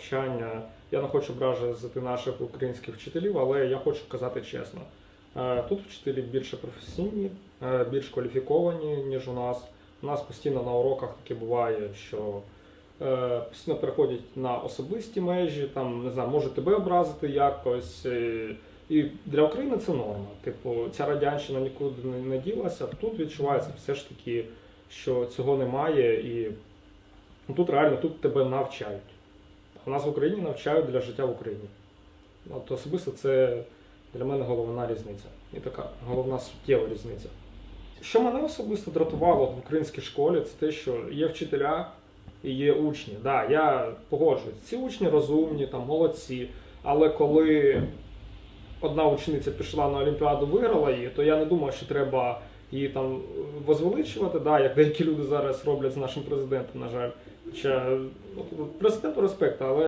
навчання. Я не хочу ображати наших українських вчителів, але я хочу казати чесно. Е, Тут вчителі більше професійні, е, більш кваліфіковані, ніж у нас. У нас постійно на уроках таке буває, що е, постійно переходять на особисті межі, там не знаю, може тебе образити якось. І для України це норма. Типу, ця радянщина нікуди не, ділася. Тут відчувається все ж таки, що цього немає, і тут реально тут тебе навчають. Нас в Україні навчають для життя в Україні. От особисто це для мене головна різниця. І така головна суттєва різниця. Що мене особисто дратувало в українській школі, це те, що є вчителя і є учні. Да, я погоджуюсь, ці учні розумні, там молодці. Але коли одна учениця пішла на Олімпіаду, виграла її, то я не думав, що треба її там возвеличувати, да, як деякі люди зараз роблять з нашим президентом, на жаль. Хоча ну, президенту респект, але